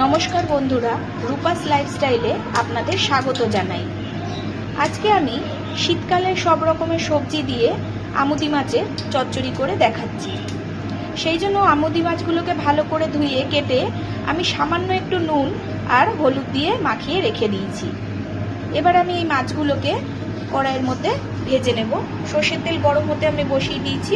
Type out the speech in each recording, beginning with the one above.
নমস্কার বন্ধুরা, রূপাস লাইফস্টাইলে আপনাদের স্বাগত জানাই। আজকে আমি শীতকালের সব রকমের সবজি দিয়ে আমুদি মাছের চচ্চড়ি করে দেখাচ্ছি। সেই জন্য আমুদি মাছগুলোকে ভালো করে ধুয়ে কেটে আমি সামান্য একটু নুন আর হলুদ দিয়ে মাখিয়ে রেখে দিয়েছি। এবার আমি এই মাছগুলোকে কড়াইয়ের মধ্যে ভেজে নেব। সর্ষের তেল গরম হতে আমি বসিয়ে দিয়েছি।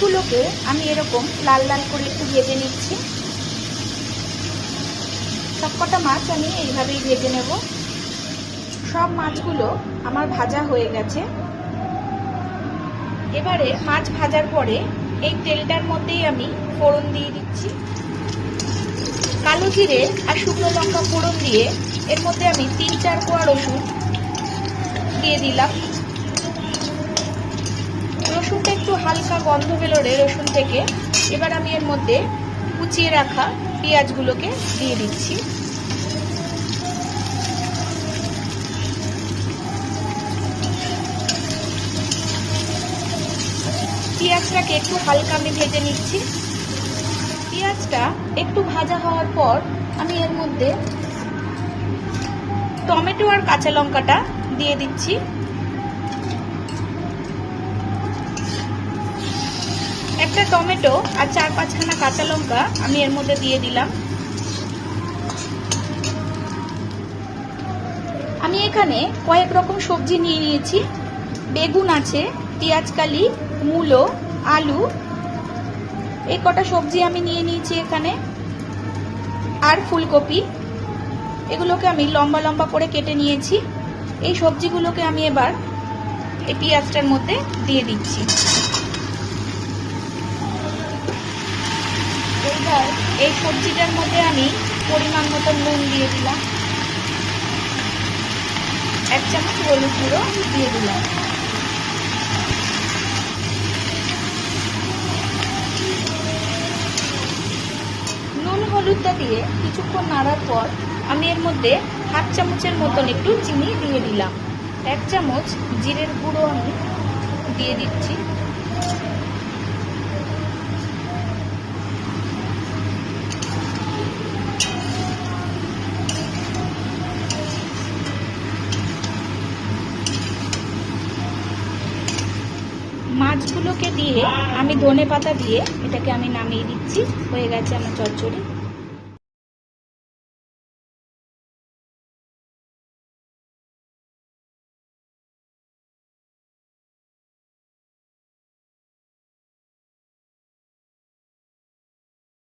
মাছগুলোকে আমি এরকম লাল লাল করে একটু ভেজে নিচ্ছি। সবকটা মাছ আমি এইভাবেই ভেজে নেব। সব মাছগুলো আমার ভাজা হয়ে গেছে। এবারে মাছ ভাজার পরে এই তেলটার মধ্যেই আমি ফোড়ন দিয়ে দিচ্ছি। কালো জিরে আর শুকনো লঙ্কা ফোড়ন দিয়ে এর মধ্যে আমি তিন চার কোয়া রসুন দিয়ে দিলাম রসুনটা একটু হালকা গন্ধ বেরোলে রসুন থেকে। এবার আমি এর মধ্যে কুচিয়ে রাখা পেঁয়াজগুলোকে দিয়ে দিচ্ছি। পেঁয়াজটাকে একটু হালকা আমি ভেজে নিচ্ছি। পেঁয়াজটা একটু ভাজা হওয়ার পর আমি এর মধ্যে টমেটো আর কাঁচা লঙ্কাটা দিয়ে দিচ্ছি। একটা টমেটো আর চার পাঁচখানা কাঁচা লঙ্কা আমি এর মধ্যে দিয়ে দিলাম। আমি এখানে কয়েক রকম সবজি নিয়ে নিয়েছি। বেগুন আছে পেঁয়াজকালি মূলো, আলু। এই কটা সবজি আমি নিয়ে নিয়েছি এখানে। আর ফুলকপি। এগুলোকে আমি লম্বা লম্বা করে কেটে নিয়েছি। এই সবজিগুলোকে আমি এবার এই পেঁয়াজটার মধ্যে দিয়ে দিচ্ছি। এইবার এই সবজিটার মধ্যে আমি পরিমাণ মতো নুন দিয়ে দিলাম। এক চামচ হলুদ গুঁড়ো দিয়ে দিলাম। নুন হলুদটা দিয়ে কিছুক্ষণ নাড়ার পর আমি এর মধ্যে হাফ চামচের মতন একটু চিনি দিয়ে দিলাম। এক চামচ জিরের গুঁড়ো আমি দিয়ে দিচ্ছি। মাছগুলোকে দিয়ে আমি ধনে পাতা দিয়ে এটাকে আমি নামিয়ে দিচ্ছি। হয়ে গেছে আমার চচ্চড়ি।